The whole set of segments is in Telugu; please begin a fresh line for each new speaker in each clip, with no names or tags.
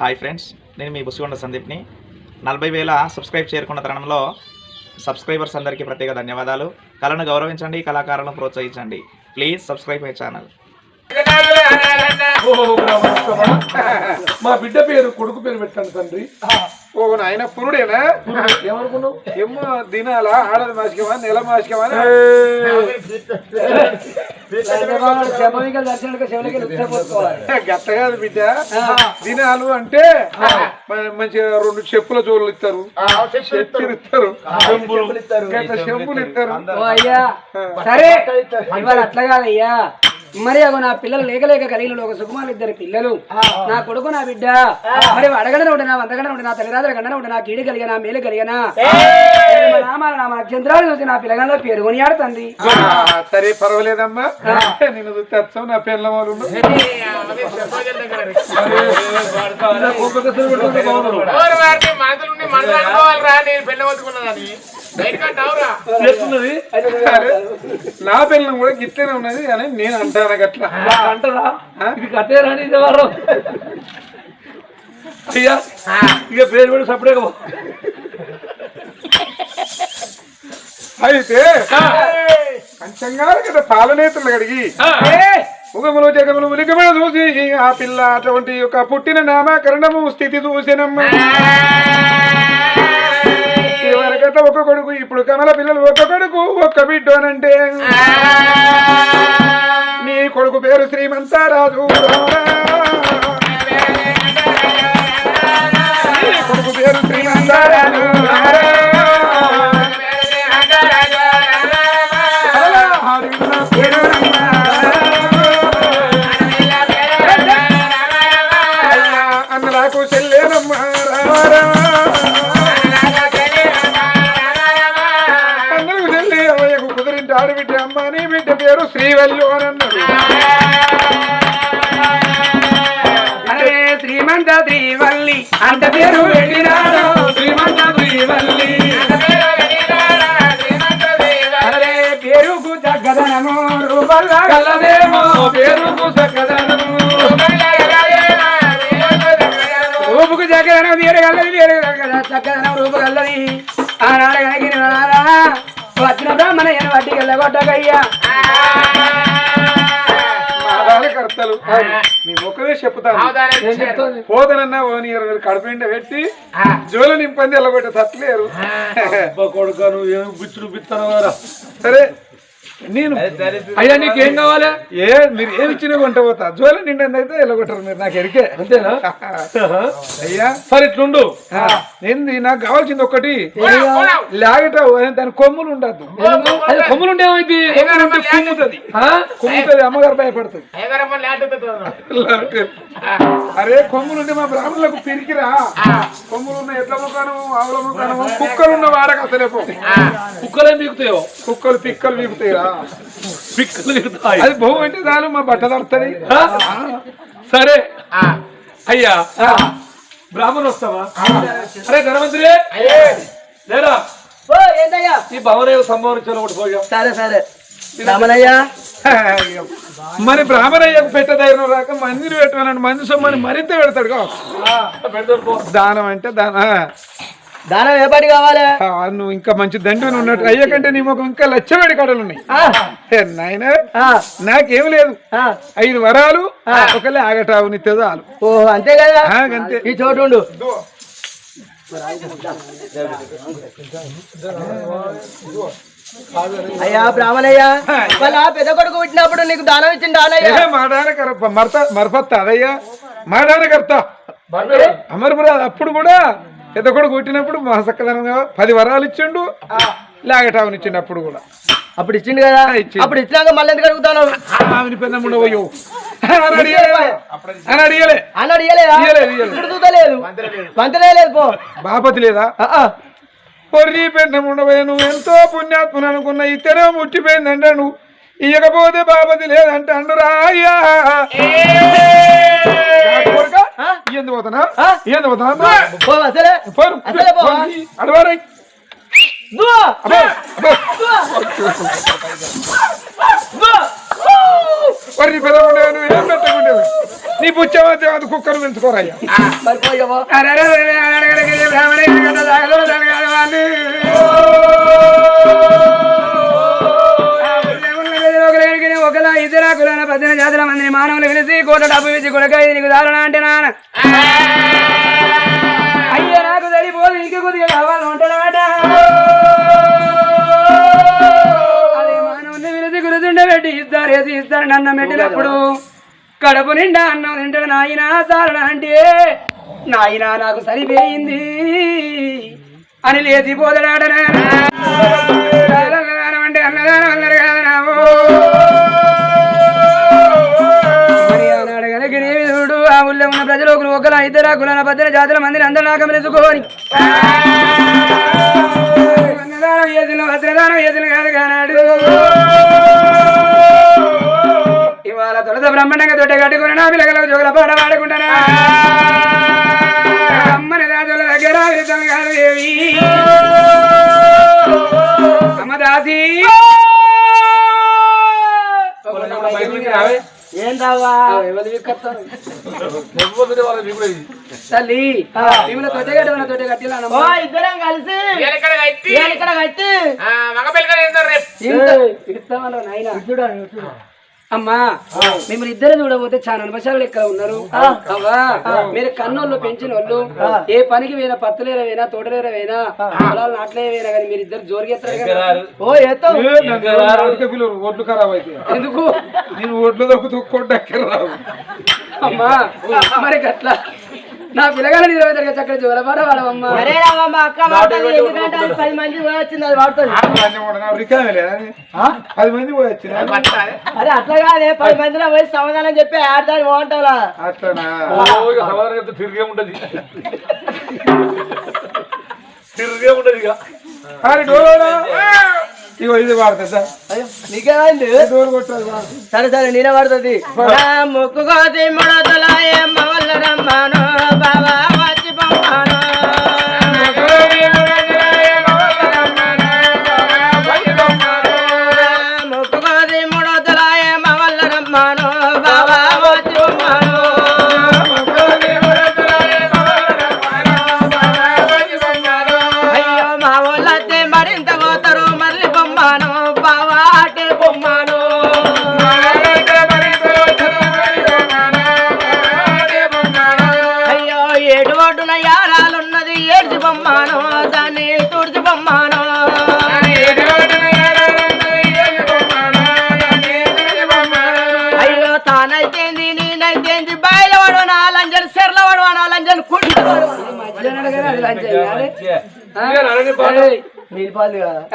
హాయ్ ఫ్రెండ్స్ నేను మీ బుసిగొండ సందీప్ని. నలభై వేల సబ్స్క్రైబ్ చేరుకున్న తరుణంలో సబ్స్క్రైబర్స్ అందరికీ ప్రత్యేక ధన్యవాదాలు. కళను గౌరవించండి కళాకారులను ప్రోత్సహించండి. Please subscribe my channel.
మా బిడ్డ పేరు కొడుకు పేరు పెట్టండి తండ్రి.
ఓ నాయన పురుడేనా?
ఏమనుకున్నావు?
ఏమో దినాల? ఆడది మాసికమా? నెల మాసికమా? గట్ట కాదు బిడ్డ. దినాలు అంటే మంచిగా రెండు చెప్పుల జోళ్ళు ఇస్తారు. చెప్పులు ఇస్తారు. చెంపులు ఇస్తారు.
ఓ అయ్యా. సరే. అట్లా కాదయ్యా. మరి అగో నా పిల్లలు లేక లేక కలిగిన ఒక సుకుమారు ఇద్దరు పిల్లలు. నా కొడుకు నా బిడ్డ. మరి అడగడన ఉండే నా వందగడన ఉండే నా తల్లిదండ్రుల గండన ఉండే నా కీడు కలిగిన మేలు కలిగిన? నామాల నామ నక్షత్రాలు చూసి నా పిల్లగాల్లో పేరు కొని ఆడుతుంది
సరే పర్వాలేదమ్మా. నేను నా పిల్ల వాళ్ళు
చెప్తున్నది
నా పిల్లలు కూడా గిట్లనే ఉన్నది అని నేను అంటాను గట్లా?
అంటరా? ఇది అని ఇది వారం అయ్యా ఇక పేరు కూడా సపరేట్
అయితే కంచంగా కదా పాలనేతలు కడిగి ముఖములు జగములు ఉలికమైన చూసి ఆ పిల్ల అటువంటి యొక్క పుట్టిన నామకరణము స్థితి చూసినమ్మ. ఇదివరకట్ల ఒక కొడుకు ఇప్పుడు కమల పిల్లలు ఒక కొడుకు ఒక్క బిడ్డ అనంటే నీ కొడుకు పేరు శ్రీమంతారాజు. నీ కొడుకు పేరు
పేరుకు తగ్గదనము రూపల్లా కలదేమో పేరుకు చక్కదనము రూపుకు చక్కదనం వేరు కల్లది వేరు కదా చక్కదనం రూపు కల్లది ఆనాడు కనుక వచ్చిన బ్రాహ్మణ ఎన వడ్డీ వెళ్ళగొట్టకయ్యా
కర్తలు. నీ ముఖమే చెప్తాను. పోదనన్నా ఓని ఇరవై కడుపుండ పెట్టి జోలు నింపంది ఎలా పెట్ట తట్టలేరు.
కొడుక నువ్వు ఏమి
సరే నేను
అయ్యా నీకేం కావాలా?
ఏ మీరు ఏమి ఇచ్చిన కొంట పోతా. జోలు నిండంది అయితే మీరు నాకు ఎరికే.
అంతేనా?
అయ్యా.
సరే ఇట్లుండు.
ఏంది నాకు కావాల్సింది ఒకటి లాగట దాని కొమ్ములు ఉండద్దు.
అది కొమ్ములు ఉండేమైంది
కుమ్ముతుంది. కుమ్ముతుంది అమ్మగారు భయపడుతుంది. అరే కొమ్ములు ఉంటే మా బ్రాహ్మణులకు పిరికిరా. కొమ్ములు ఉన్న ఎట్ల ముఖాను ఆవుల ముఖాను కుక్కలు ఉన్న వాడక అసలే
కుక్కలే మిగుతాయో
కుక్కలు పిక్కలు
మిగుతాయి
అది అంటే చాలు మా బట్ట తడుతుంది
ఆ? సరే. అయ్యా. బ్రాహ్మణ్ వస్తావా? అరే ధనవంతులే లేరా? ఈ భవన సంభవించాలి ఒకటి పోయాం.
సరే సరే. రామనయ్యా?
మరి బ్రాహ్మణయ్యకు పెట్ట ధైర్యం రాక మందిని పెట్టమన్నాడు మంది సొమ్మని మరింత పెడతాడు. దానం అంటే దాన.
దానం ఏ పాటి కావాలి?
ఆ, నువ్వు ఇంకా మంచి దండుని ఉన్నట్టు అయ్య కంటే నీ ముఖం ఇంకా లచ్చబడి కడలు ఉన్నాయి. నాయన నాకేం లేదు. ఐదు వరాలు ఒకలే ఆగటావు నిత్యదాలు
ఓ అంతే కదా?
ఆ, గంతే
ఈ చోటు ఉండు. అయ్యా బ్రాహ్మణయ్య వాళ్ళ పెద్ద కొడుకు పుట్టినప్పుడు నీకు దానం ఇచ్చిండు
మాడాన కర మరత మరపత్త అదయ్యా మాడాన కర్త.
బర్రెలు.
అమర్పురా అప్పుడు కూడా పెద్ద కొడుకు పుట్టినప్పుడు మా సక్కదనంగా పది వరాలు ఇచ్చిండు లాగటావుని ఇచ్చిండు అప్పుడు కూడా.
అప్పుడు ఇచ్చిండు కదా. అప్పుడు ఇచ్చినాక మళ్ళీ ఎందుకు అడుగుతాను?
ఆమెని పెద్ద ఉండవయ్యో అని అడిగలే. అని అడిగలే.
అన్నాడు ఇయ్యలేదా
ఇయ్యలేదు, ఇయ్యలేదు.
ఇప్పుడు చూడలేదు పంతలే లేదు. పో.
బాపతి లేదా. పొర్రి ఉండబోయే నువ్వు ఎంతో పుణ్యాత్ములు అనుకున్న ఇతనే ముట్టిపోయిందంట నువ్వు ఇయ్యకపోతే బాపతి లేదంట అండురా అయ్యా ఎందు పోతానా? ఎందు పోతానా పోరు
అసలే పోవా?
అడవారై
నువ్వు
అబ్బో అబ్బో
నువ్వు
వరి ఉండేవి నువ్వు ఏం పెట్టకుండేవి నీ పుచ్చవద్ద అది కుక్కను పెంచుకోరయ్యా
మరి పోయవో కులాల పద్దెనిమిది జాతుల మందిని మానవులు పిలిచి కోట డబ్బు ఇచ్చి కొడక నీకు దారుణ అంటే నాన్న. అయ్యా నాకు సరిపోదు ఇంక కొద్దిగా కావాలి ఉంటాడమాట అదే మానవుని పిలిచి గురుతుండే పెట్టి ఇస్తారు వేసి ఇస్తారు నన్ను పెట్టినప్పుడు కడుపు నిండా అన్నం తింటాడు నాయన సారణ అంటే. నాయన నాకు సరిపోయింది. అని లేచిపోతాడాడనా ప్రజలు ఒకరు ఒకరు ఇద్దరు కులాల భద్ర జాతుల మందిని అందరూ నాకం తెలుసుకోని. అన్నదానం చేసిన భద్రదానం చేసిన కాదు కానాడు. ఇవాళ తొలత బ్రహ్మణంగా తొట్ట కట్టుకుని నా పిల్లగలకు జోగుల పాట పాడుకుంటానా? అమ్మని రాజుల దగ్గర విధం కాదు దేవి అమ్మదాసి తల్లి మిమ్మల్ని తొట్ట కట్టుకున్న తొట్ట కట్టిలా
ఇద్దరం కలిసి ఇక్కడ కట్టి.
ఇస్తామన్నారు నాయన. అమ్మా మిమ్మల్ని ఇద్దరు చూడబోతే చాలా నిమిషాలు లెక్క ఉన్నారు. అవ్వా మీరు కన్నోళ్ళు పెంచిన వాళ్ళు ఏ పనికి పోయినా పత్తులేర పోయినా తోటలేర పోయినా పొలాలు నాట్లే పోయినా కానీ మీరు ఇద్దరు జోరుగెత్తారు
ఓట్లు ఖరాబ్ అయితే.
ఎందుకు?
నేను ఓట్లు దొక్కుతూ
అమ్మా మరి గట్లా. నా పిల్లగాలని ఇరవై తరగతి చక్కర జోలపాట వాడవమ్మా
అరే రామమ్మ అక్క వాడుతుంది ఎందుకంటే అది పది మంది పోయి వచ్చింది అది వాడుతుంది
పది మంది పోయి వచ్చిన
అరే అట్లా కాదే పది మందిలో పోయి సమాధానం చెప్పి ఆడతాను బాగుంటావులా
అట్లనా?
సమాధానం చెప్తే తిరిగే ఉంటది. తిరిగే ఉంటది ఇక.
ఇగో ఇది వాడతా సార్.
నీకేమైంది
డోర్ కొట్టాలి
సరే సరే నేనే పడుతుంది ముక్కు కోసి ముడతల ఏమ్మ వల్ల రమ్మాను బాబా వచ్చి పంపాను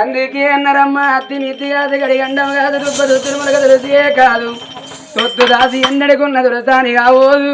అందుకే అన్నారమ్మా అత్తి నిత్తి కాదు గడి గండం కాదు దుబ్బదు తిరుమల కదు రుచియే కాదు. తొత్తు దాసి ఎన్నడుకున్న దురసాని కావోదు.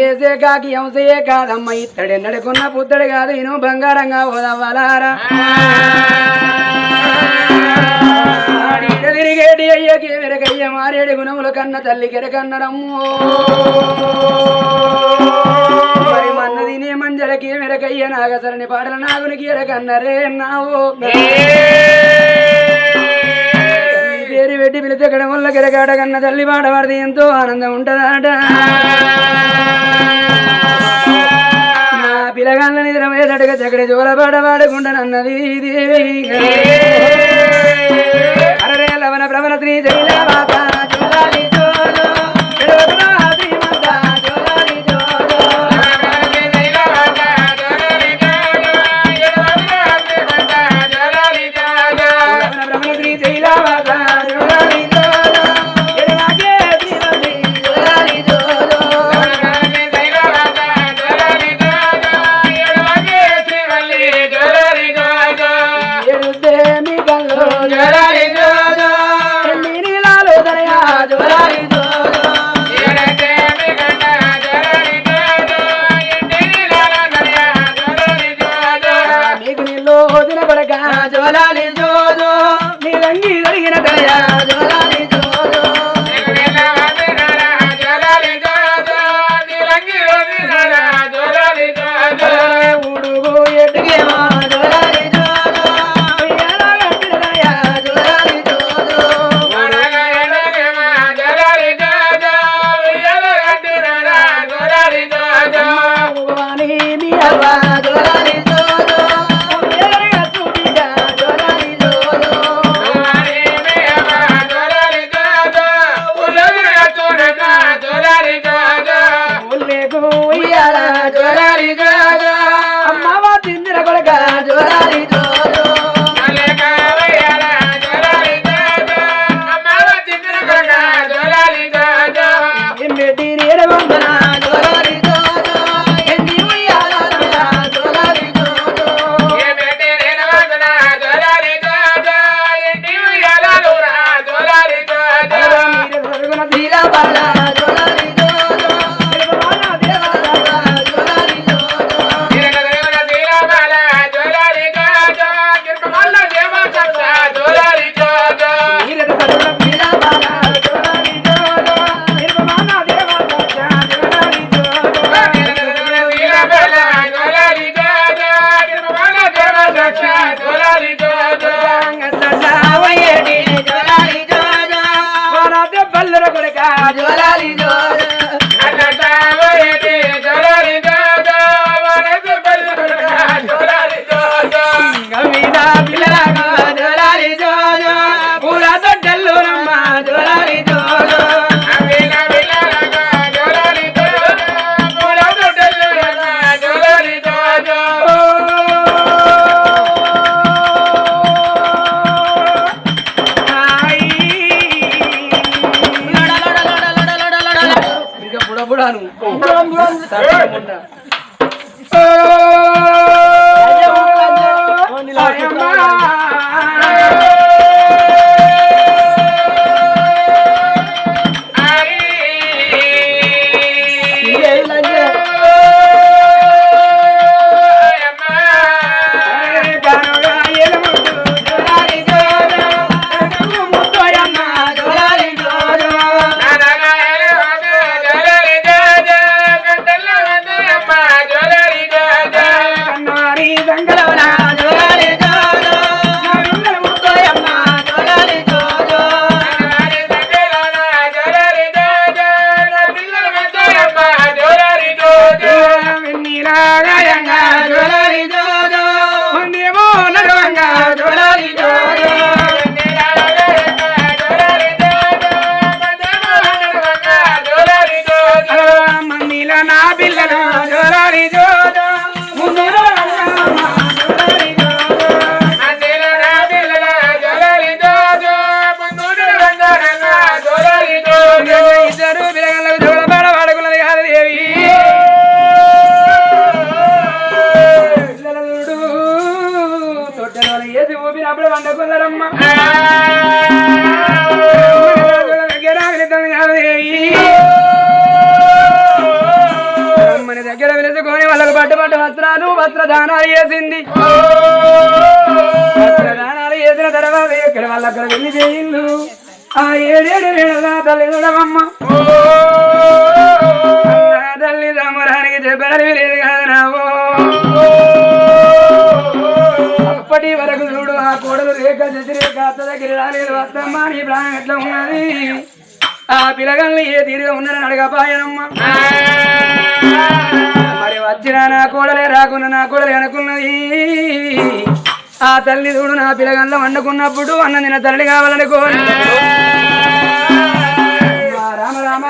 చేసే కాకి ఎంసయే కాదమ్మ ఇత్తడు ఎన్నడుకున్న పుత్తడు కాదు ఇను బంగారంగా ఓదవ్వాలారా అయ్యకి వెరకయ్య మారేడు గుణముల కన్న తల్లి కెరకన్నరమ్మో మరి మన్న తినే మంజలకి మెరకయ్య నాగసరని పాటల నాగునికి ఎరకన్నరే నావో పేరు పెట్టి పిలిచకడం వల్ల కెరకాట కన్న తల్లి పాట ఎంతో ఆనందం ఉంటదాట. నా పిలగాళ్ళ నిద్ర వేదటగా చక్కడి జోల పాట పాడుకుంటానన్నది దేవి ఏది ఊపినప్పుడు వండుకున్నారమ్మ దగ్గర వెళుతుంది మన దగ్గర వెలుసుకొని వాళ్ళకు పట్టు పట్టు వస్త్రాలు వస్త్రదానాలు చేసింది వస్త్రదానాలు చేసిన తర్వాత ఇక్కడ వాళ్ళ అక్కడ వెళ్ళి చేయిండు ఆ ఏడేడు వేళ తల్లి చూడమమ్మ తల్లి సమరానికి చెప్పడానికి లేదు కదా నావో. అప్పటి వరకు చూడు ఆ కోడలు రేఖ చచ్చిరేఖ అత్త దగ్గర రాలేదు. అత్తమ్మ నీ ప్రాణం ఎట్లా ఉన్నది? ఆ పిల్లగాళ్ళు ఏ తీరుగా ఉన్నారని అడగపాయనమ్మ మరి వచ్చిన నా కోడలే రాకున్న నా కోడలే అనుకున్నది. ఆ తల్లి చూడు నా పిల్లగంలో వండుకున్నప్పుడు అన్న నిన్న తల్లి కావాలనుకో రామ రామ.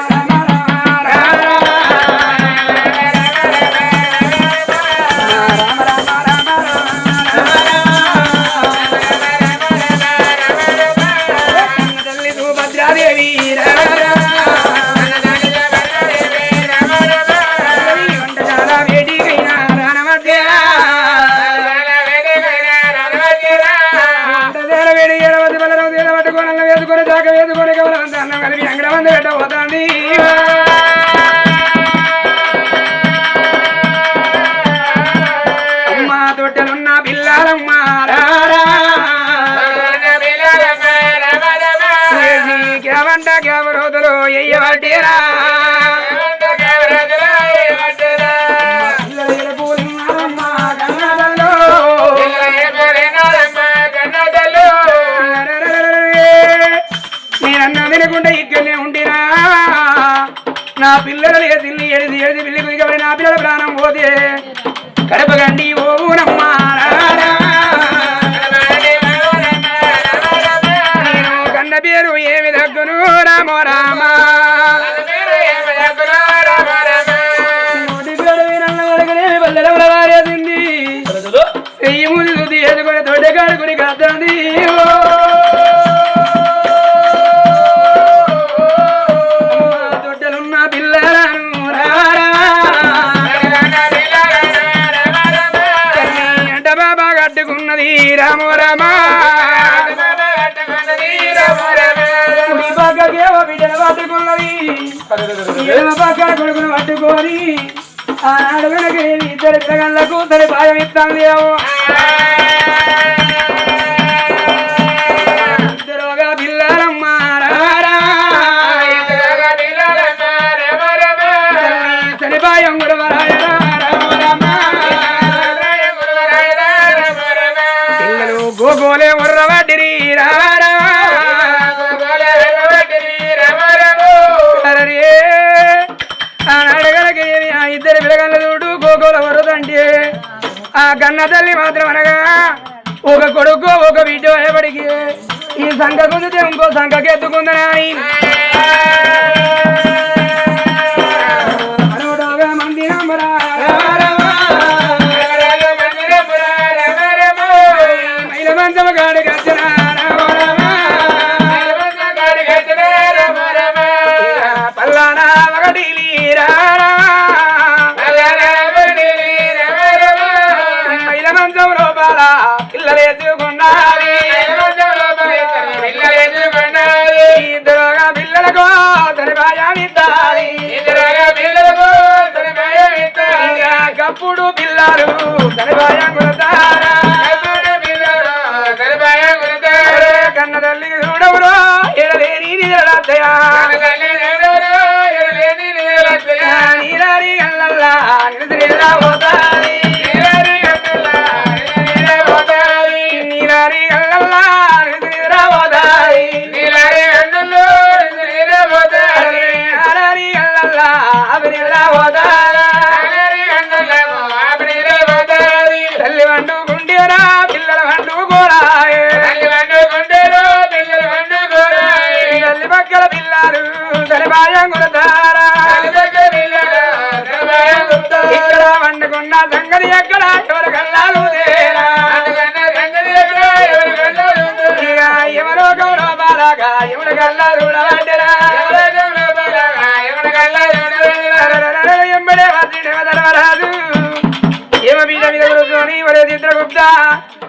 నా పిల్లలు లేచి ఎడిసి ఎడిసి పిల్లి కుదికబడి నా పిల్లల ప్రాణం పోతే కడపగండి ఓ ఇద్దరు పిల్లగాళ్ళకు తన భాగం ఇస్తాను పిల్లలు గోగోలే ఉర్రవడ్డిరి కన్న తల్లి మాత్రం అనగా ఒక కొడుకు ఒక బిడ్డ భయపడికి ఈ సంఖ కుదితే ఇంకో సంఖకి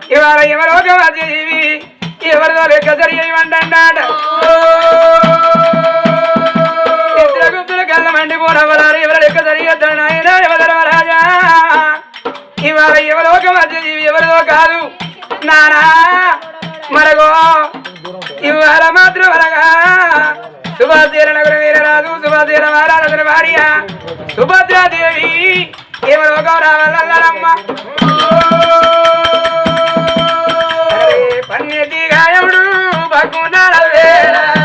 ఇవాళ ఎవరో ఒక జీవి ఎవరిదో లెక్క సరియమంటాడ చిత్రగుప్తుల కళ్ళ మండి ఎవరి లెక్క సరిగద్దాడు ఆయన ఎవధర్మరాజా ఇవాళ ఎవరో ఒక జీవి ఎవరిదో కాదు. నానా మరగో. ఇవాళ మాత్రం అనగా సుభాషీర నగర వీరరాజు సుభాషీర మహారాజుల భార్య సుభద్రాదేవి ఎవరో గౌరవ పగుణల వేళ